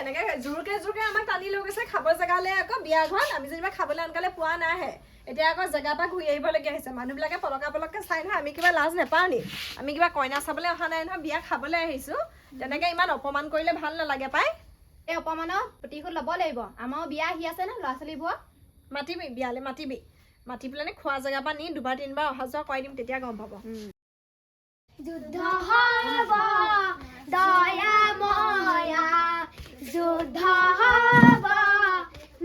এনেকে জোৰকে জোৰকে আমাক টানি লৈ গৈছে খাব জেগালে আকৌ বিয়া ঘৰত আমি যেনিবা খাবলৈ আনকালে পোৱা নাইহে। এতিয়া আকৌ জেগাৰ পৰা ঘূৰি আহিবলগীয়া হৈছে। মানুহবিলাকে পলকা পলককে চাই নহয় আমি কিবা লাজ নাপাওঁ নি? আমি কিবা কইনা চাবলৈ অহা নাই নহয় বিয়া খাবলৈ আহিছো। তেনেকে ইমান অপমান কৰিলে ভালো নালাগে পাই। এই অপমানৰ প্ৰতিশোধ ল'ব লাগিব। আমাৰো বিয়া আহি আছে ন ল'ৰা ছোৱালীবোৰৰ মাতিবি বিয়ালে মাতিবি। মাতি পেলাই খোৱা জেগাৰ পৰা নি দুবাৰ তিনিবাৰ অহা যোৱা কৰাই দিম তেতিয়া গম পাব। যুদ্ধ হব দয়াময়া যুদ্ধ হব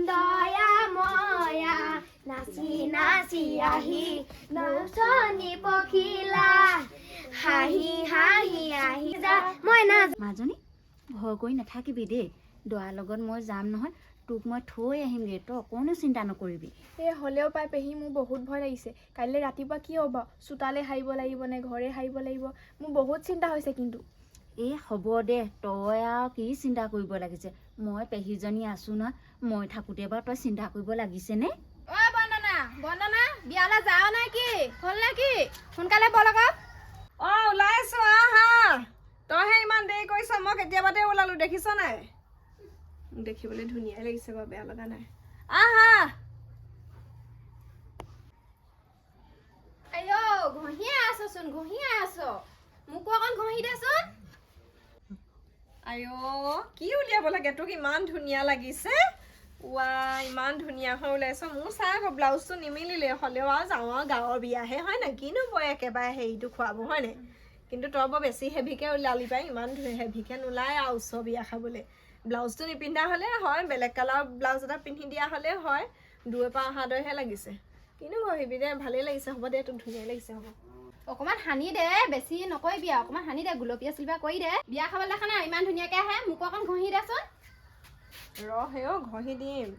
দয়াময়া নাচি নাচি আহি নচনি পখিলা হাঁহি হাঁহি আহি যা মই না মাজনী ভয় কৰি নাথাকিবি দেই। দৰাৰ লগত মই যাম নহয় তোক মই থৈ আহিমগৈ তই অকণো চিন্তা নকৰিবি। এই হ'লেও পাই পেহী মোৰ বহুত ভয় লাগিছে। কাইলৈ ৰাতিপুৱা কি হ'ব? চোতালে সাৰিব লাগিব নে ঘৰে সাৰিব লাগিব? মোৰ বহুত চিন্তা হৈছে কিন্তু। এই হ'ব দে তই আৰু কি চিন্তা কৰিব লাগিছে? মই পেহীজনী আছোঁ নহয় মই থাকোঁতে বাৰু তই চিন্তা কৰিব লাগিছেনে? বন্দনা বন্দনা বিয়ালৈ নে কি? হ'ল নে কি? সোনকালে বল আকৌ। অ ওলাইছো আহা তইহে ইমান দেৰি কৰিছ মই কেতিয়াবাতে ওলালো দেখিছ নাই? দেখিবলৈ ধুনীয়াই লাগিছে বাৰু বেয়া লগা নাই। আহা। আইঅ ঘঁহিয়ে আছচোন ঘঁহিয়ে আছ। মোকো অকণ ঘঁহি দেচোন। আইঅ কি উলিয়াব লাগে? তোক ইমান ধুনীয়া লাগিছে। ৱা ইমান ধুনীয়া হৈ ওলাইছ। মোৰ চাই আকৌ ব্লাউজটো নিমিলিলে হ'লেও আৰু যাওঁ আৰু গাঁৱৰ বিয়াহে হয় নাই? কিনো বয় একেবাৰে হেৰিটো খুৱাব হয় নাই? কিন্তু তই বৰ বেছি হেভিকৈ ওলালি পাই ইমান হেভিকৈ নোলায় আৰু ওচৰ বিয়া খাবলৈ। ব্লাউজটো নিপিন্ধা হ'লে হয় বেলেগ কালাৰ ব্লাউজ এটা পিন্ধি দিয়া হ'লে হয়। দুৱে পৰা অহা দৰেহে লাগিছে। কিনো ভাবিবি দে ভালেই লাগিছে হ'ব দে তোক ধুনীয়াই লাগিছে হ'ব। অকণমান সানি দে বেছি নকৰিবি আৰু অকণমান সানি দে গুলপীয়া চিলপীয়া কৰি দে। বিয়া খাবলৈ দেখা নাই ইমান ধুনীয়াকৈ আহে মোকো অকণ ঘঁহি দেচোন। ৰ হে অ ঘঁহি দিম।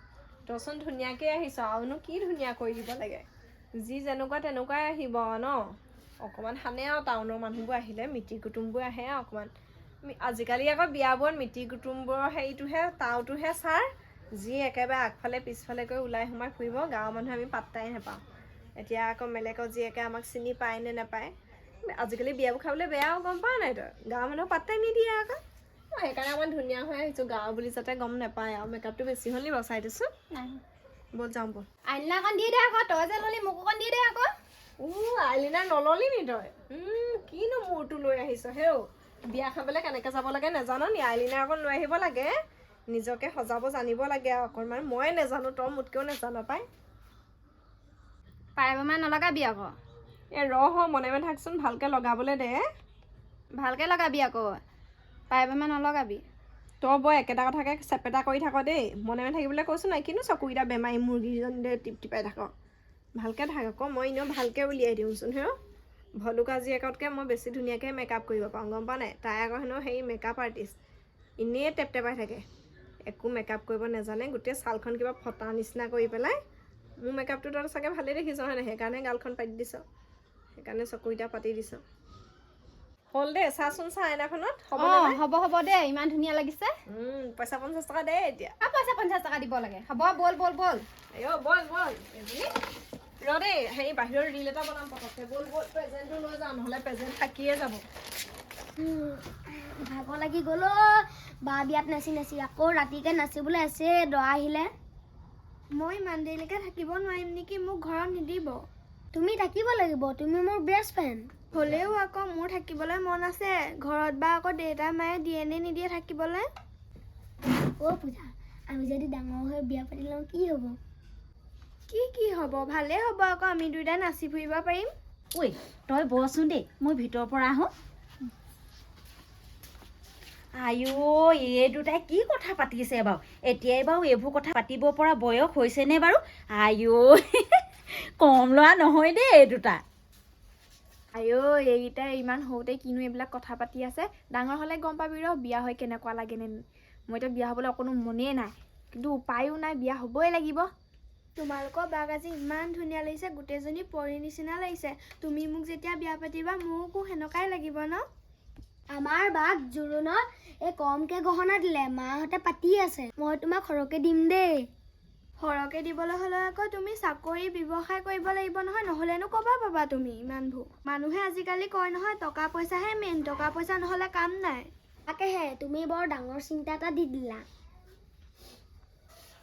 তইচোন ধুনীয়াকৈ আহিছ আৰুনো কি ধুনীয়া কৰি দিব লাগে। যি যেনেকুৱা তেনেকুৱাই আহিব ন। অকণমান সানে আৰু টাউনৰ মানুহবোৰ আহিলে মিতিৰ কুটুমবোৰ আহে আৰু অকণমান আজিকালি আকৌ বিয়াবোৰত মিতিৰ কুটুমবোৰৰ হেৰিটোহে তাওটোহে ছাৰ যি একেবাৰে আগফালে পিছফালে কৰি ওলাই সোমাই ফুৰিব গাঁৱৰ মানুহে আমি পাত্তাই নাপাওঁ। এতিয়া আকৌ বেলেগত জীয়েকে আমাক চিনি পায় নে নাপায়। আজিকালি বিয়াবোৰ খাবলৈ বেয়াও গম পাৱ নাই তই? গাঁৱৰ মানুহক পাত্তাই নিদিয়ে আকৌ। মই সেইকাৰণে অকণমান ধুনীয়া হৈ আহিছোঁ গাঁও বুলি যাতে গম নাপায় আৰু মেকআপটো বেছি হ'ল নি বাৰু চাই দিছোঁ ব'ল যাওঁ ব'ল। আইনা অকণ দি দে আকৌ তই যে ল'লি মোক অকণ দি দে আকৌ। ও আইলিনা নললি নি তই? কিনো মূৰটো লৈ আহিছ হেও? বিয়া খাবলৈ কেনেকৈ যাব লাগে নাজান নি? আইলিনা অকণ লৈ আহিব লাগে। নিজকে সজাব জানিব লাগে আৰু অকণমান। মই নেজানো তই মোতকৈও নেজান পাই। পাই বেমাৰ নলগাবি আকৌ। এই ৰ হ মনে মনে থাকচোন ভালকৈ লগাবলৈ দে। ভালকৈ লগাবি আকৌ বেমাৰ নলগাবি তই বৰ একেটা কথাকে চেপেটা কৰি থাক দেই মনে মনে থাকিবলৈ কৈছোঁ নাই কিনো চকুকেইটা বেমাৰী মুৰ্গীজন টিপ টিপাই থাক। ভালকৈ থাক আকৌ মই এনেও ভালকৈ উলিয়াই দিওঁচোন হেৰ। ভলুকা জীয়েকতকৈ মই বেছি ধুনীয়াকৈ মেকআপ কৰিব পাৰোঁ গম পাৱ নাই? তাই আকৌ হেনো সেই মেকআপ আৰ্টিষ্ট এনেই টেপ টেপাই থাকে। একো মেকআপ কৰিব নাজানে গোটেই ছালখন কিবা ফটা নিচিনা কৰি পেলাই মোৰ মেকআপটো তই চাগে ভালেই দেখিছ হয় নাই? সেইকাৰণে গালখন পাতি দিছ। সেইকাৰণে চকুকেইটা পাতি দিছ। হ'ল দেই চাচোন চা আইনাখনত হ'ব? হ'ব হ'ব দে ইমান ধুনীয়া লাগিছে। পইচা পঞ্চাছ টকা দে এতিয়া। পইচা পঞ্চাছ টকা দিব লাগে। হ'ব ব'ল ব'ল ব'ল। বল বল। ৰ দেই হেৰি বাহিৰৰ ৰিল এটা বনাম পটককৈ বল বল প্ৰেজেণ্টটো লৈ যাওঁ নহ'লে প্ৰেজেণ্ট থাকিয়ে যাব। ভাগৰ লাগি গ'ল বা বিয়াত নাচি নাচি আকৌ ৰাতিকে নাচিবলৈ আছে দৰা আহিলে। মই ইমান দেৰিলৈকে থাকিব নোৱাৰিম নেকি মোক ঘৰত নিদিব। তুমি থাকিব লাগিব তুমি মোৰ বেষ্ট ফ্ৰেণ্ড হ'লেও আকৌ মোৰ থাকিবলৈ মন আছে ঘৰত বা আকৌ দেউতা মায়ে দিয়ে নে নিদিয়ে থাকিবলৈ? অ' পূজা আমি যদি ডাঙৰ হৈ বিয়া পাতি লওঁ কি হ'ব? কি কি হ'ব? ভালেই হ'ব আকৌ আমি দুয়োটাই নাচি ফুৰিব পাৰিম। ঐ তই বচোন দেই মই ভিতৰৰ পৰা আহোঁ। আইঅ' এই দুটাই কি কথা পাতিছে বাৰু? এতিয়াই বাৰু এইবোৰ কথা পাতিব পৰা বয়স হৈছেনে বাৰু? আইঅ' কম ল'ৰা নহয় দেই এই দুটা। আইঅ এইকেইটাই ইমান সৰুতে কিনো এইবিলাক কথা পাতি আছে? ডাঙৰ হ'লে গম পাবি ৰ বিয়া হৈ কেনেকুৱা লাগেনে মইতো বিয়া হ'বলৈ অকণো মনেই নাই কিন্তু উপায়ো নাই বিয়া হ'বই লাগিব। তোমালোকৰ বাক আজি ইমান ধুনীয়া লাগিছে গোটেইজনী পৰী নিচিনা লাগিছে। তুমি মোক যেতিয়া বিয়া পাতিবা মোকো সেনেকুৱাই লাগিব ন? আমাৰ বাক জোৰোণত এই কমকৈ গহনা দিলে মাহঁতে পাতি আছে। মই তোমাক সৰহকৈ দিম দেই। সৰহকৈ দিবলৈ হ'লে আকৌ তুমি চাকৰি ব্যৱসায় কৰিব লাগিব নহয় নহ'লেনো ক'ৰপৰা পাবা তুমি ইমানবোৰ মানুহে আজিকালি কয় নহয় টকা পইচাহে মেইন টকা পইচা নহ'লে কাম নাই। তাকেহে তুমি বৰ ডাঙৰ চিন্তা এটা দি দিলা।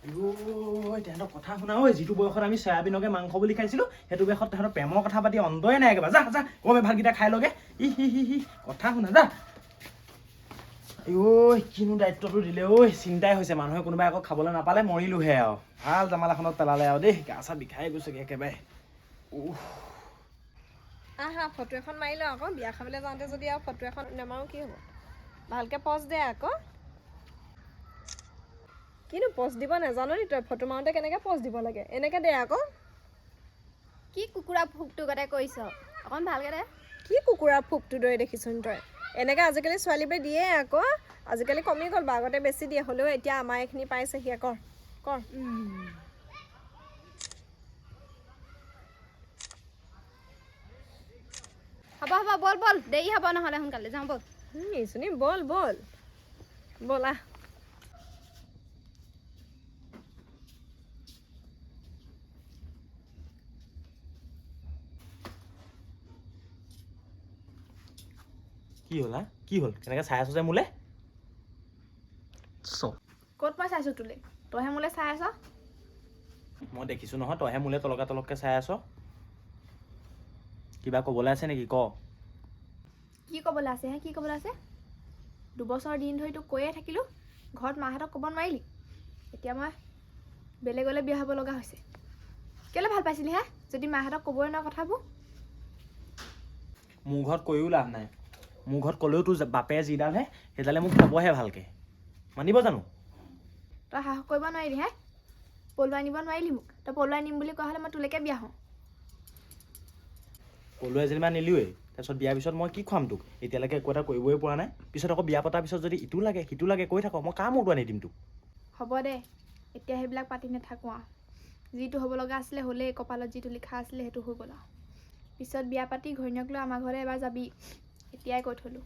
তেহেঁতৰ কথা শুনা ঐ যিটো বয়সত আমি চয়াবিনকে মাংস বুলি খাইছিলোঁ সেইটো বয়সত তেহেঁতৰ প্ৰেমৰ কথা পাতি অন্তই নাই একেবাৰে। যা যা কমে ভাতকেইটা খাই লগে। ই কথা শুনা যা। ঐ কিনো দায়িত্বটো দিলে ঐ চিন্তাই হৈছে মানুহে কোনোবাই আকৌ খাবলৈ নাপালে মৰিলোহে আৰু। ভাল জামাল এখনত পেলালে আৰু দেই গা চা বিষাই গৈছেগে একেবাৰে। আহা ফটো এখন মাৰি লওঁ আকৌ বিয়া খাবলৈ যাওঁতে যদি আৰু ফটো এখন নেমাৰো কি হ'ব? ভালকৈ পষ্ট দে আকৌ। কিনো পষ্ট দিব নাজানো নি? তই ফটো মাৰোঁতে কেনেকৈ পষ্ট দিব লাগে? এনেকৈ দে আকৌ। কি কুকুৰা ভোকটো গতে কৰিছ অকণ ভালকে দে। কি কুকুৰাৰ ফুকটো দৰে দেখিছোন তই? এনেকৈ আজিকালি ছোৱালীবোৰে দিয়ে আকৌ। আজিকালি কমি গ'ল বা আগতে বেছি দিয়ে হ'লেও এতিয়া আমাৰ এইখিনি পাইছেহি আকৌ। কৰ? হ'ব হ'ব ব'ল ব'ল। দেৰি হ'ব নহ'লে সোনকালে। যাওঁ ব'ল। এইচোনি বল বল। ব'লা। কি হ'ল হা? কি হ'ল? কেনেকৈ চাই আছো যে মোলে? ক'ত মই চাইছোঁ তোলে? তইহে মোলৈ চাই আছ? মই দেখিছোঁ নহয় তইহে মোলে তলকা তলককৈ চাই আছ। কিবা ক'বলৈ আছে নেকি? ক। কি ক'বলৈ আছে হে? কি ক'বলৈ আছে? দুবছৰ দিন ধৰি তোক কৈয়ে থাকিলোঁ ঘৰত মাহঁতক ক'ব নোৱাৰিলি। এতিয়া মই বেলেগলৈ বিয়া হ'ব লগা হৈছে। কেলৈ ভাল পাইছিলি হে? যদি মাহঁতক ক'বই নোৱাৰা কথাবোৰ। মোৰ ঘৰত কৈও লাভ নাই। মোৰ ঘৰত ক'লেও তোৰ বাপে যিডালহে সেইডালে মোক ক'বহে ভালকৈ। মানিব জানো? তই সাহস কৰিব নোৱাৰিলি হে? পলুৱাই নিব নোৱাৰিলি মোক। তই পলুৱাই নিম বুলি কোৱা হ'লে মই তোলৈকে বিয়া হওঁ। পলুৱাই যেনিবা নিলিওৱেই তাৰপিছত বিয়াৰ পিছত মই কি খুৱাম তোক? এতিয়ালৈকে একো এটা কৰিবই পৰা নাই। পিছত আকৌ বিয়া পতাৰ পিছত যদি ইটো লাগে সিটো লাগে কৈ থাক মই কাৰ মূৰটো আনি দিম তোক। হ'ব দে এতিয়া সেইবিলাক পাতি নাথাকোঁ আৰু যিটো হ'ব লগা আছিলে হ'লেই কপালত যিটো লিখা আছিলে সেইটো হৈ গ'ল আৰু পিছত বিয়া পাতি ঘৈণীয়েক লৈ আমাৰ ঘৰলৈ এবাৰ যাবি। এতিয়াই কৈ থ'লোঁ।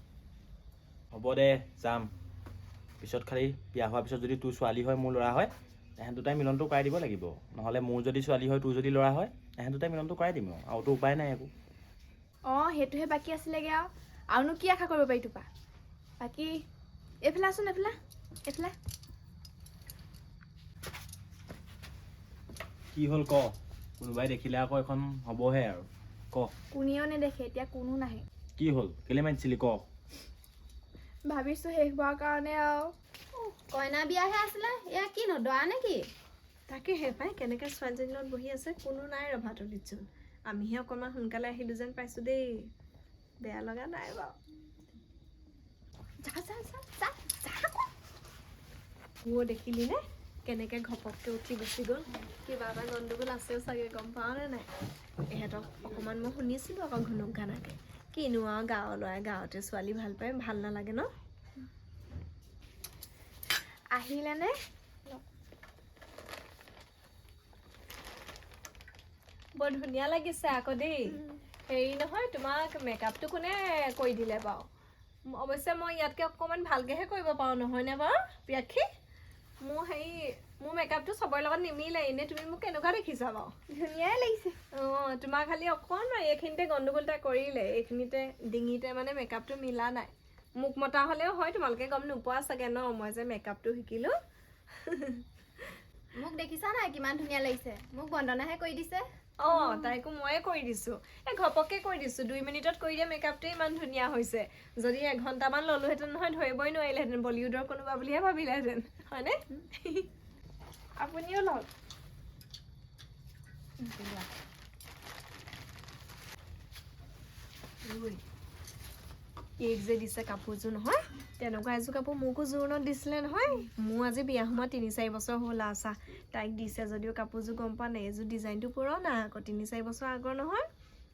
হ'ব দে যাম। পিছত খালি বিয়া হোৱাৰ পিছত যদি তোৰ ছোৱালী হয় মোৰ ল'ৰা হয় এহেঁত দুটাই মিলনটো কৰাই দিব লাগিব। নহ'লে মোৰ যদি ছোৱালী হয় তোৰ যদি ল'ৰা হয় এহেঁত দুটাই মিলনটো কৰাই দিম আৰু আৰুতো উপায় নাই একো। অঁ সেইটোহে বাকী আছিলেগৈ আৰু। আৰুনো কি আশা কৰিব পাৰি তোপা? বাকী এইফালে আছোন এইফালে এইফালে। কি হ'ল ক? কোনোবাই দেখিলে আকৌ এখন হ'বহে আৰু। ক? কোনেও নেদেখে এতিয়া কোনো নাহে। কি হ'ল? কেলে মাতিছিলি ক? ভাবিছোঁ শেষ হোৱাৰ কাৰণে আৰু। কইনা বিয়াহে আছিলে এয়া কি নদৰা নেকি? তাকে হে পাই কেনেকৈ ছোৱালীজনীৰ লগত বহি আছে কোনো নাই ৰভা তলিতচোন। আমিহে অকণমান সোনকালে আহিলোঁ যেন পাইছোঁ দেই। বেয়া লগা নাই বাৰু। যা যা যা যা যা আকৌ। দেখিলি নে? কেনেকৈ ঘপককৈ উঠি গুচি গ'ল। কিবা এটা গণ্ডগোল আছেও চাগে গম পাৱনে নাই? ইহঁতক অকণমান মই শুনিছিলোঁ আকৌ ঘুনুক ঘানাকৈ। কিনো আৰু গাঁৱৰ ল'ৰাই গাঁৱতে ছোৱালী ভালো পায়, ভালো নালাগে ন? আহিলেনে বৰ ধুনীয়া লাগিছে আকৌ দেই। হেৰি নহয়, তোমাক মেকআপটো কোনে কৰি দিলে বাৰু? অৱশ্যে মই ইয়াতকৈ অকণমান ভালকৈহে কৰিব পাৰোঁ, নহয়নে বাৰু, প্ৰিয়াক্ষী? মোৰ হেৰি মোৰ মেকআপটো চবৰে লগত নিমিলে এনেই তুমি মোক কেনেকুৱা দেখিছা বাৰু? ধুনীয়াই লাগিছে। অঁ তোমাৰ খালি অকণমান এইখিনিতে গণ্ডগোল এটা কৰিলে এইখিনিতে ডিঙিতে মানে মেকআপটো মিলা নাই। মোক মতা হ'লেও হয় তোমালোকে গম নোপোৱা চাগে ন মই যে মেকআপটো শিকিলোঁ। মোক দেখিছা নাই কিমান ধুনীয়া লাগিছে? মোক বন্দনাহে কৰি দিছে। অঁ তাইকো ময়ে কৰি দিছোঁ। এই ঘপককৈ কৰি দিছোঁ দুই মিনিটত কৰি দিয়া মেকআপটোৱে ইমান ধুনীয়া হৈছে। যদি এঘণ্টামান ল'লোহেঁতেন নহয় ধৰিবই নোৱাৰিলেহেঁতেন বলিউডৰ কোনোবা বুলিহে ভাবিলেহেঁতেন। হয়নে? আপুনিও লওক কেক যে দিছে কাপোৰযোৰ নহয়? তেনেকুৱা এযোৰ কাপোৰ মোকো জোৰোণত দিছিলে নহয়? মোৰ আজি বিয়া সোমোৱা তিনি চাৰি বছৰ হ'ল চা তাইক দিছে যদিও কাপোৰযোৰ গম পোৱা নাই এইযোৰ ডিজাইনটো পুৰণা আকৌ তিনি চাৰি বছৰ আগৰ নহয়।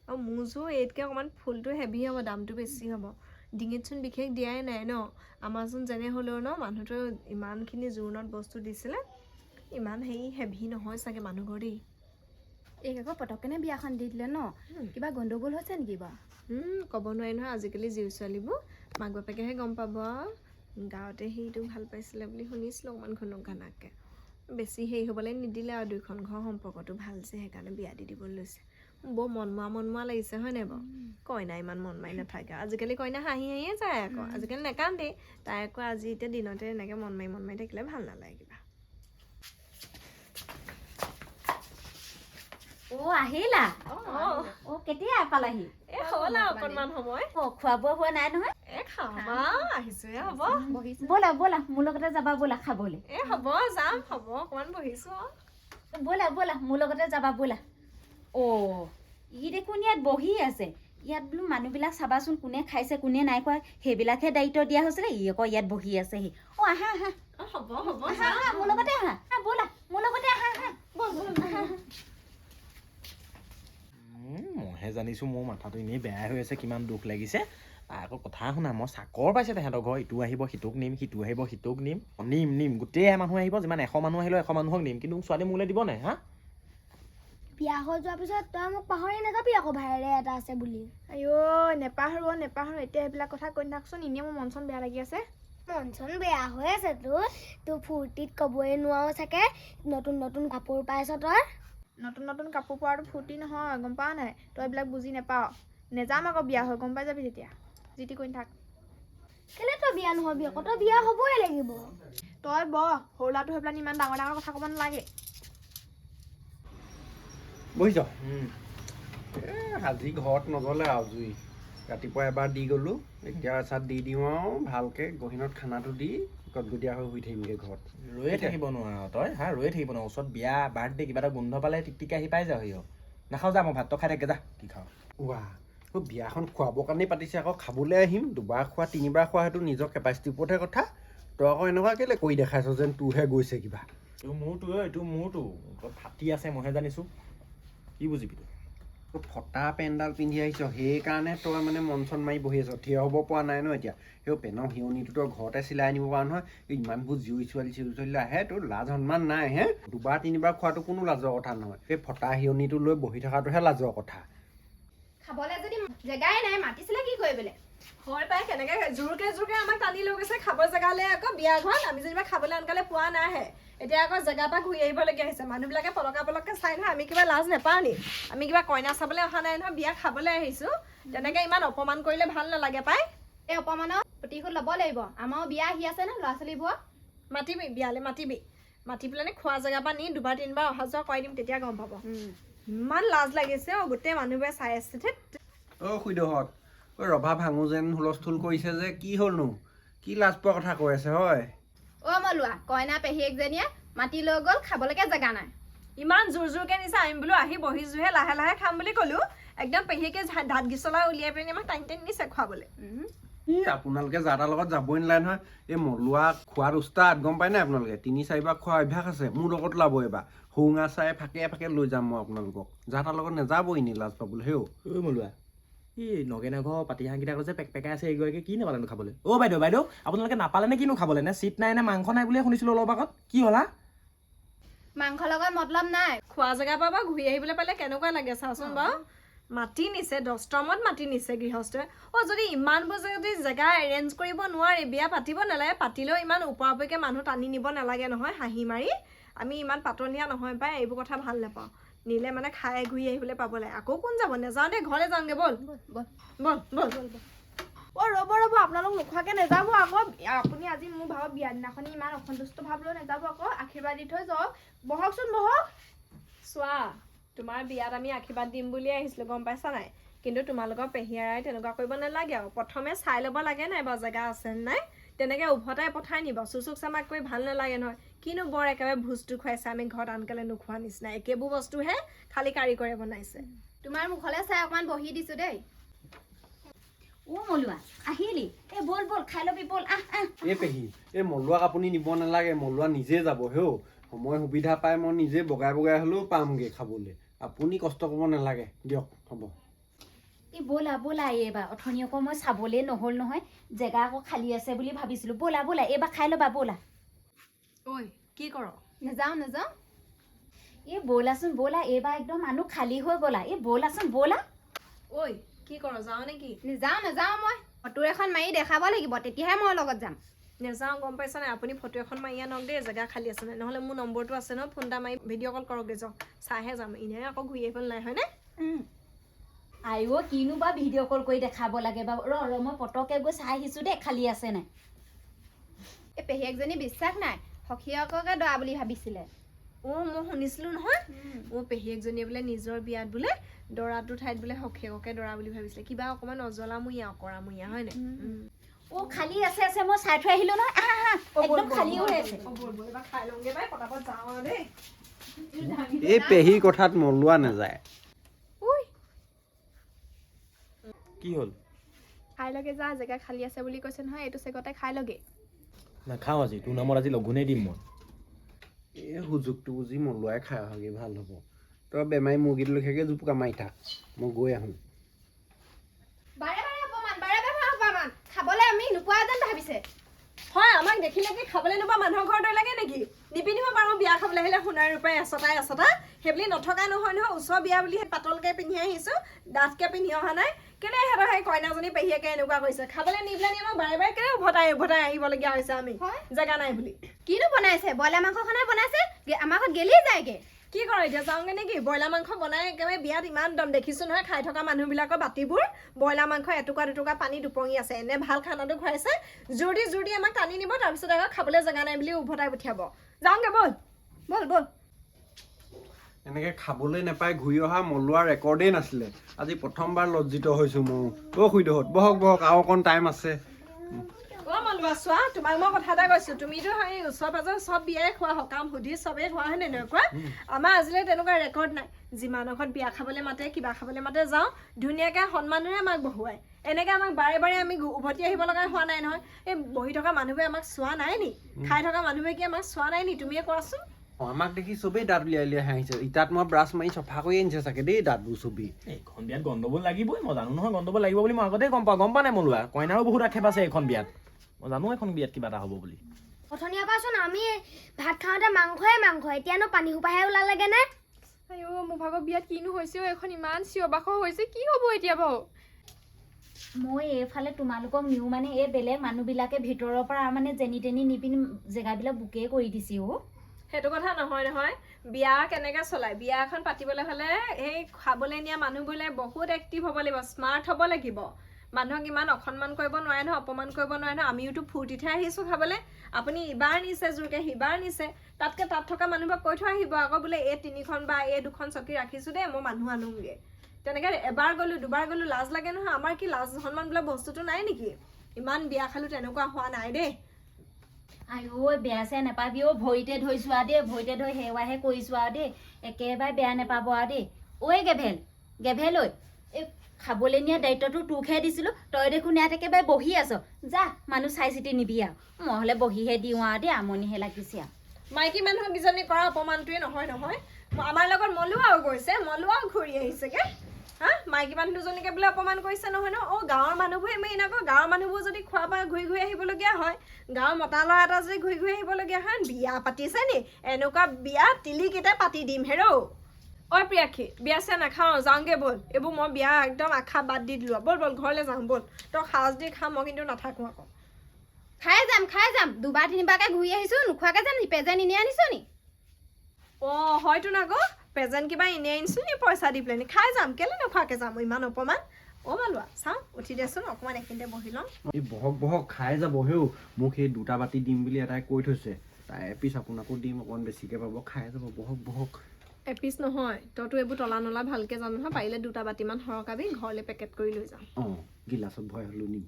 আৰু মোৰযোৰ এইতকৈ অকণমান ফুলটো হেভি হ'ব দামটো বেছি হ'ব। ডিঙিতচোন বিশেষ দিয়াই নাই ন? আমাৰচোন যেনে হ'লেও ন মানুহটোৱে ইমানখিনি জোৰোণত বস্তু দিছিলে। ইমান হেৰি হেভি নহয় চাগে মানুহ ঘৰ দেই। এই আকৌ পটককেনে বিয়াখন দি দিলে ন? কিবা গণ্ডগোল হৈছে নেকি বাৰু? ক'ব নোৱাৰি নহয় আজিকালি জীৱ ছোৱালীবোৰ মাক বাপেকেহে গম পাব আৰু। গাঁৱতে সেইটো ভাল পাইছিলে বুলি শুনিছিলোঁ অকণমান ঘনুক। ঘানাককৈ বেছি হেৰি হ'বলৈ নিদিলে আৰু দুইখন ঘৰৰ সম্পৰ্কটো ভাল যে সেইকাৰণে বিয়া দি দিবলৈ লৈছে। বৰ মনমোৱা মনমোৱা লাগিছে হয় নাই বাৰু? কইনা ইমান মন মাৰি নাথাকে আজিকালি কইনা হাঁহি হাঁহিয়ে যায় আকৌ। আজিকালি নেকান্দেই। তাই আকৌ আজি এতিয়া দিনতে এনেকৈ মন মাৰি মন মাৰি থাকিলে ভাল নালাগে কিবা। অ আহিলা। অঁ কেতিয়া পালাহি? এই হ'ল আৰু অকণমান সময়। অ খোৱা বোৱা হোৱা নাই নহয়? এই খাম আৰু আহিছোহে হ'ব। ব'লা ব'লা মোৰ লগতে যাবা ব'লা খাবলৈ। এই হ'ব যাম হ'ব অকণমান বহিছো আৰু ব'লা ব'লা মোৰ লগতে যাবা ব'লা। অ ই দেখোন ইয়াত বহি আছে। ইয়াত বোলো মানুহবিলাক চাবাচোন কোনে খাইছে কোনে নাই খোৱা সেইবিলাকহে দায়িত্ব দিয়া হৈছিলে ই আকৌ ইয়াত বহি আছেহি। অ আহা আহা। হ'ব হ'ব মোৰ লগতে আহা, ব'লা মোৰ লগতে আহা আহা। মইহে জানিছো মোৰ মাথাটো এনেই বেয়া হৈ আছে কিমান দুখ লাগিছে। তাই আকৌ কথা শুনা মই চাকৰ পাইছে তেহেঁতৰ ঘৰ ইটো আহিব সিটোক নিম সিটো আহিব সিটোক নিম। নিম নিম গোটেই মানুহ আহিব যিমান এশ মানুহ আহিলেও এশ মানুহক নিম কিন্তু ছোৱালী মোলৈ দিব নাই হা? বিয়া হৈ যোৱাৰ পিছত তই মোক পাহৰি নাযাবি আকৌ ভাইৰে এটা আছে বুলি। আইঅ' নেপাহৰো নেপাহৰো এতিয়া সেইবিলাক কথা কৈ নাথাকচোন এনেই মোৰ মন চন বেয়া লাগি আছে। মন চন বেয়া হৈ আছে তোৰ তোৰ ফূৰ্তিত ক'বই নোৱাৰো চাগে নতুন নতুন কাপোৰ পাইছ তই। নতুন নতুন কাপোৰ পোৱাটো ফূৰ্তি নহয় গম পাৱ নাই? তই এইবিলাক বুজি নেপাৱ। নেযাম আকৌ বিয়া হৈ গম পাই যাবি তেতিয়া। যি টি কৈ নাথাক কেলে তই বিয়া নহবি আকৌ? তই বিয়া হ'বই লাগিব। তই ব সৰু ল'ৰাটো হৈ পেলাই ইমান ডাঙৰ ডাঙৰ কথা ক'ব নালাগে। বহিছ? এ আজি ঘৰত নগ'লে আৰু জুই। ৰাতিপুৱা এবাৰ দি গ'লোঁ এতিয়া চাত দি দিওঁ আৰু ভালকৈ গহীনত খানাটো দি গটগটীয়া হৈ শুই থাকিমগৈ ঘৰত। ৰৈয়ে থাকিব নোৱাৰ। তই হা ৰৈয়ে থাকিব নোৱাৰ। ওচৰত বিয়া বাৰ্থডে কিবা এটা গোন্ধ পালে টিকটিকে আহি পাই আৰু। নাখাওঁ যা মই ভাতটো খাই থাকে যা কি খাওঁ। ৱা অ' বিয়াখন খুৱাবৰ কাৰণেই পাতিছে আকৌ খাবলৈ আহিম দুবাৰ খোৱা তিনিবাৰ খোৱা সেইটো নিজৰ কেপাচিটিৰ ওপৰতহে কথা। তই আকৌ এনেকুৱা কেলৈ কৰি দেখাইছ যেন তোৰহে গৈছে কিবা? তোৰ ঐ তোৰ মোৰতো তই ফাটি আছে মইহে জানিছোঁ। কি বুজিবি তই? ফটা পেণ্ডাল পিন্ধি আহিছ, সেইকাৰণে তই মানে মন চন মাৰি বহি আছ। থিয় হ'ব পৰা নাই ন এতিয়া। সেই পেনৰ হিয়নিটো তই ঘৰতে চিলাই আনিব পৰা নহয়। ইমানবোৰ জীয়ৰী ছোৱালী চিয়ৰী ছোৱালী আহে, তোৰ লাজ সন্মান নাই, হে? দুবাৰ, তিনিবাৰ খোৱাটো কোনো লাজৰ কথা নহয়। সেই ফটা হিয়নিটো লৈ বহি থকাটোহে লাজৰ কথা। খাবলৈ যদি জেগাই নাই, মাতিছিলে কি কৰিবলৈ? হয় পাই কেনেকে জোৰকে জোৰকে আমাক টানি লৈ গৈছে খাব জেগালে। আকৌ বিয়া ঘৰত আমি যেনিবা খাবলৈ আনকালে পোৱা নাইহে এতিয়া আকৌ জেগাৰ পৰা ঘূৰি আহিবলগীয়া হৈছে। মানুহবিলাকে পলকা পলককে চাই নহয় আমি কিবা লাজ নেপাওঁ নি? আমি কিবা কইনা চাবলৈ অহা নাই নহয় বিয়া খাবলৈ আহিছোঁ। তেনেকে ইমান অপমান কৰিলে ভাল নালাগে পাই। এই অপমানৰ প্ৰতিশোধ ল'ব লাগিব। আমাৰো বিয়া আহি আছে ন ল'ৰা ছোৱালীবোৰৰ মাতিবি বিয়ালে মাতিবি। মাতি পেলাই খোৱা জেগাৰ পৰা নি দুবাৰ তিনিবাৰ অহা যোৱা কৰাই দিম তেতিয়া গম পাব। ইমান লাজ লাগিছে অ গোটেই মানুহবোৰে চাই আছে। অ' ঐ ৰভা ভাঙো যেন হুলস্থুল কৰিছে যে কি হ'লনো? কি লাজ পোৱা কথা কৈ আছে হয়? অ' মই লোৱা কইনা পেহীয়েকজনীয়ে মাতি লৈ গ'ল খাবলৈকে জেগা নাই। ইমান জোৰ জোৰকে নিছে আমি বোলো আহি বহিছোহে লাহে লাহে খাম বুলি ক'লো। একদম পেহীয়েকে দাঁত গিচলা উলিয়াই পিনি আমাক টানি টানি নিছে খুৱাবলৈ। ই আপোনালোকে যা তাৰ লগত যাবই নালাগে নহয়। এই মলুৱা খোৱাত উস্তাদ গম পাই নাই আপোনালোকে? তিনি চাৰিবাৰ খোৱা অভ্যাস আছে মোৰ লগত ওলাব এইবাৰ সৌঙা চাই ফাকে ফাকে লৈ যাম মই আপোনালোকক। যা তাৰ লগত নাযাবই এনেই লাজ পাবলৈ হেও মলুৱা এই নগেনৰ ঘৰ পাতি হাঁহকেইটা যে পেক পেকাই আছে এইগৰাকী কি নাপালেনো খাবলৈ? অ' বাইদেউ বাইদেউ আপোনালোকে নাপালে নে কিনো খাবলৈ? নে চিট নাই নে মাংস নাই বুলিয়ে শুনিছিলোঁ অলপ আগত? কি হ'লা মাংসৰ লগত মতলব নাই। খোৱা জেগাৰ পৰা বাৰু ঘূৰি আহিবলৈ পালে কেনেকুৱা লাগে চাচোন বাৰু। মাতি নিছে দহটামত মাতি নিছে গৃহস্থই। অ যদি ইমানবোৰ যদি জেগা এৰেঞ্জ কৰিব নোৱাৰি বিয়া পাতিব নালাগে পাতিলেও ইমান ওপৰা ওপৰিকৈ মানুহ টানি নিব নালাগে নহয় হাঁহি মাৰি। আমি ইমান পাতলীয়া নহয় পাই এইবোৰ কথা ভাল নাপাওঁ। নিলে মানে খাই ঘূৰি আহিবলৈ পাব লাগে। আকৌ কোন যাব? নেযাওঁ দেই ঘৰলৈ যাওঁগে ব'ল। ব'ল। ব'ল। অ' ৰ'ব ৰ'ব আপোনালোক নোখোৱাকে নাযাব আকৌ। আপুনি আজি মোৰ ভাগৰ বিয়া দিনাখনি ইমান অসন্তুষ্ট ভাৱ লৈ নাযাব আকৌ। আশীৰ্বাদ দি থৈ যাওক। বহকচোন বহক। চোৱা তোমাৰ বিয়াত আমি আশীৰ্বাদ দিম বুলিয়ে আহিছিলোঁ গম পাইছা নাই? কিন্তু তোমালোকৰ পেহীয়াৰাই তেনেকুৱা কৰিব নালাগে আৰু। প্ৰথমে চাই ল'ব লাগে নাই বাৰু জেগা আছে নে নাই? তেনেকৈ উভতাই পঠাই নিব। চুচুক চামাক কৰি ভাল নালাগে নহয়। কিনো বৰ একেবাৰে ভোজটো খুৱাইছে আমি ঘৰত আনকালে নোখোৱা নিচিনা। একেবোৰ বস্তুহে খালী কাৰিকৰে বনাইছে। তোমাৰ মুখলৈ চাই অকণমান বহি দিছোঁ দেই। অ' মলুৱা আহিলি। এই ব'ল ব'ল খাই ল'বি ব'ল। আহ আহ এই পেহী এই মলুৱাক আপুনি নিব নালাগে। মলুৱা নিজে যাব হেও সময় সুবিধা পাই মই নিজে বগাই বগাই হ'লেও পামগৈ খাবলৈ। আপুনি কষ্ট কৰিব নালাগে। দিয়ক হ'ব। এই ব'লা ব'লা এইবাৰ। অথনি আকৌ মই চাবলৈ নহ'ল নহয় জেগা আকৌ খালী আছে বুলি ভাবিছিলোঁ। ব'লা ব'লা এইবাৰ খাই ল'বা ব'লা। ঐ কি কৰ? নাযাওঁ নাযাওঁ। এই ব'লাচোন ব'লা এইবাৰ একদম মানুহ খালী হৈ ব'লা এই ব'লাচোন ব'লা। ঐ কি কৰ যাওঁ নেকি? নাযাওঁ নাযাওঁ মই। ফটো এখন মাৰি দেখাব লাগিব তেতিয়াহে মই লগত যাম। নেযাওঁ গম পাইছা নাই? আপুনি ফটো এখন মাৰি আনক দেই জেগা খালী আছে নাই। নহ'লে মোৰ নম্বৰটো আছে নহয় ফোন এটা মাৰি ভিডিঅ' কল কৰকগৈ যাওক। চাইহে যাম। এনেই আকৌ ঘূৰি আহিবলৈ নাই হয়নে? আইঅ' কিনো বা ভিডিঅ' কল কৰি দেখাব লাগে বাৰু ৰ ৰ মই পটককৈ গৈ চাই আহিছোঁ দেই খালী আছে নাই? এই পেহীয়েকজনী বিশ্বাস নাই? সখীয়েককে দৰা বুলি ভাবিছিলে। অ' মই শুনিছিলো নহয়। মোৰ পেহীয়েকজনীয়ে বোলে নিজৰ বিয়াত বোলে দৰাটোৰ ঠাইত বোলে সখেককে দৰা বুলি ভাবিছিলে। কিবা অকণমান অজলামূৰীয়া অকৰামূৰীয়া হয় নাই? অ খালী আছে আছে মই চাই থৈ আহিলো নহয়। আহা আহা একদম খালী হৈ আছে। অ' ব'ল ব'ল এবাৰ খাই লওঁগে বাই পটাপট যাওঁ আৰু দেই। এই পেহী কথাত মলোৱা নাযায়। কি হ'ল? খাই লগে যা জেগা খালী আছে বুলি কৈছে নহয় এইটো চেগতে খাই লগে। নাখাওঁ আজি তোৰ নামত আজি লঘোণেই দিম মই। এই সুযোগটো বুজি মলোৱাই খাই অহাগে ভাল হ'ব। তই বেমাৰী মুৰ্গীটো লেখীয়াকৈ জোপোকা মাৰি থাক মই গৈ আহোঁ। বাৰে বাৰে অপমান বাৰে বাৰে অপমান। খাবলৈ আমি নোপোৱা যেন ভাবিছে। হয় আমাক দেখিলে কি খাবলৈ নোপোৱা মানুহৰ ঘৰ দৰে লাগে নেকি? নিপিন্ধিব পাৰোঁ বিয়া খাবলৈ আহিলে সোণাৰ ৰূপাই এচটাই এচটা সেইবুলি নথকা নহয় নহয় ওচৰ বিয়া বুলি সেই পাতলকৈ পিন্ধি আহিছোঁ ডাঠকৈ পিন্ধি অহা নাই। কেলে সিহঁতৰ সেই কইনাজনী পেহীয়েকে এনেকুৱা কৰিছে? খাবলৈ নি পেলাই আমাক বাৰে বাৰে কেলে উভতাই উভতাই আহিবলগীয়া হৈছে আমি। জেগা নাই বুলি। কিনো বনাইছে? ব্ৰইলাৰ মাংসখনে বনাইছে? আমাৰ ঘৰত গেলি যায়গে। কি কৰে এতিয়া যাওঁগে নেকি? ব্ৰইলাৰ মাংস বনাই একেবাৰে বিয়াত ইমান দম। দেখিছোঁ নহয় খাই থকা মানুহবিলাকৰ বাতিবোৰ। ব্ৰইলাৰ মাংস এটুকুৰা দুটুকুৰা পানী দুপঙি আছে। এনে ভাল খানাটো খুৱাইছে। জোৰ দি জোৰ দি আমাক টানি নিব তাৰপিছত আকৌ খাবলৈ জেগা নাই বুলি উভতাই পঠিয়াব। যাওঁগে ব'ল। ব'ল ব'ল। এনেকৈ খাবলৈ নাপাই ঘূৰি অহা মলোৱা ৰেকৰ্ডেই নাছিলে। আজি প্ৰথমবাৰ লজ্জিত হৈছোঁ ময়ো। অ' খুইদহঁত বহক বহক আৰু অকণ টাইম আছে। অ মালোৱা চোৱা তোমাক মই কথা এটা কৈছো। তুমিতো সেই ওচৰ পাজৰ চব বিয়াই খোৱা সকাম সুধি চবেই খোৱা হয় নে নহয় কোৱা? আমাৰ আজিলৈ তেনেকুৱা ৰেকৰ্ড নাই। যিমানৰ ঘৰত বিয়া খাবলৈ মাতে কিবা খাবলৈ মাতে যাওঁ ধুনীয়াকৈ সন্মানেৰে আমাক বহুৱাই এনেকৈ আমাক বাৰে বাৰে আমি উভতি আহিব লগা হোৱা নাই নহয়। এই বহি থকা মানুহবোৰে আমাক চোৱা নাই নি? খাই থকা মানুহবোৰে কি আমাক চোৱা নাই নি? তুমিয়ে কোৱাচোন। অঁ আমাক দেখি চবেই দাঁত উলিয়াই উলিয়াই হাঁহিছে। ইটাত মই ব্ৰাছ মাৰি চফা কৰি আনিছে চাগে দেই দাঁতবোৰ চবেই। এইখন বিয়াত গণ্ডগোল লাগিবই মই জানো নহয় গণ্ডগোল লাগিব বুলি মই আগতেই গম পাওঁ। গম পোৱা নাই মলোৱা কইনাৰো বহুত আক্ষেপ আছে এইখন বিয়াত। মই জানো এখন বিয়াত কিবা এটা হ'ব বুলি। অথনিয়াৰ পৰাচোন আমি ভাত খাওঁতে মাংসই মাংস এতিয়ানো পানী সোপাহে ওলালেগে নে? আইঅ মোৰ ভাগৰ বিয়াত কিনো হৈছে অ' এখন ইমান চিঞৰ বাখৰ হৈছে কি হ'ব এতিয়া বাৰু? মই এইফালে তোমালোকক নিওঁ মানে এই বেলেগ মানুহবিলাকে ভিতৰৰ পৰা মানে যেনি তেনি নিপিনি জেগাবিলাক বুকেই কৰি দিছে অ' সেইটো কথা নহয় নহয়। বিয়া কেনেকে চলায়? বিয়া এখন পাতিবলৈ হ'লে এই খাবলৈ নিয়া মানুহবোৰে বহুত এক্টিভ হ'ব লাগিব স্মাৰ্ট হ'ব লাগিব। মানুহক ইমান অসন্মান কৰিব নোৱাৰে নহয় অপমান কৰিব নোৱাৰে নহয়। আমিওতো ফূৰ্তিতহে আহিছোঁ খাবলৈ। আপুনি ইবাৰ নিছে জোৰকে সিবাৰ নিছে। তাতকৈ তাত থকা মানুহবোৰক কৈ থৈ আহিব আকৌ বোলে এই তিনিখন বা এই দুখন চকী ৰাখিছোঁ দেই মই মানুহ আনোগৈ। তেনেকৈ এবাৰ গ'লোঁ দুবাৰ গ'লোঁ লাজ লাগে নহয়। আমাৰ কি লাজ সন্মান বোলা বস্তুটো নাই নেকি? ইমান বিয়া খালোঁ তেনেকুৱা হোৱা নাই দেই। আইঅ বেয়া চেয়া নাপাবি অ' ভৰিতে ধৰিছোঁ আৰু দেই ভৰিতে ধৰি সেৱাহে কৰিছোঁ আৰু দেই একেবাৰে বেয়া নাপাব আৰু দেই। ঐ গেভেল গেভেল ঐ এই খাবলৈ নিয়া দায়িত্বটো তোকহে দিছিলোঁ তই দেখোন ইয়াত একেবাৰে বহি আছ যা মানুহ চাই চিতি নিবি আৰু মই হ'লে বহিহে দিওঁ আৰু দেই আমনিহে লাগিছে আৰু। মাইকী মানুহক কিজনী কৰা অপমানটোৱে নহয় নহয়। আমাৰ লগত মলুৱাও গৈছে মলুৱাও ঘূৰি আহিছেগে। হা মাইকী মানুহ দুজনীকে বোলে অপমান কৰিছে নহয় ন? অ' গাঁৱৰ মানুহবোৰে মেইন আকৌ গাঁৱৰ মানুহবোৰ যদি খোৱা পৰা ঘূৰি ঘূৰি আহিবলগীয়া হয় গাঁৱৰ মতা ল'ৰা এটা যদি ঘূৰি ঘূৰি আহিবলগীয়া হয় বিয়া পাতিছে নি? এনেকুৱা বিয়া তিলিকেইটা পাতি দিম হেৰৌ ঐ প্ৰিয়াক্ষী বিয়া চিয়া নাখাওঁ যাওঁগে ব'ল। এইবোৰ মই বিয়া একদম আশা বাদ দি দিলোঁ। ব'ল ব'ল ঘৰলৈ যাওঁ ব'ল। তই সাজ দি খাম মই কিন্তু নাথাকোঁ আকৌ। খাই যাম খাই যাম। দুবাৰ তিনিবাৰকৈ ঘূৰি আহিছোঁ নোখোৱাকৈ যাম নি পেজেণ্ট এনে আনিছ নি? অঁ হয়তো না আকৌ প্ৰেজেণ্ট কিবা এনেই আনিছোঁ নি পইচা দি পেলাই নি খাই যাম কেলৈ নোখোৱাকৈ যাম? ইমান অপমান। অ' মালোৱা চাওঁ উঠি দেচোন অকণমান এইখিনিতে বহি ল'ম। এই বহক বহক খাই যাব হেও। মোক সেই দুটা বাতি দিম বুলি এটাই কৈ থৈছে। তাই এপিচ আপোনাকো দিম অকণ বেছিকৈ পাব খাই যাব বহক বহক। এপিচ নহয় তইতো এইবোৰ তলা নলা ভালকৈ জানো নহয় পাৰিলে দুটা বাতিমান সৰকাবি ঘৰলৈ পেকেট কৰি লৈ অঁ গিলাচত ভৰাই নিম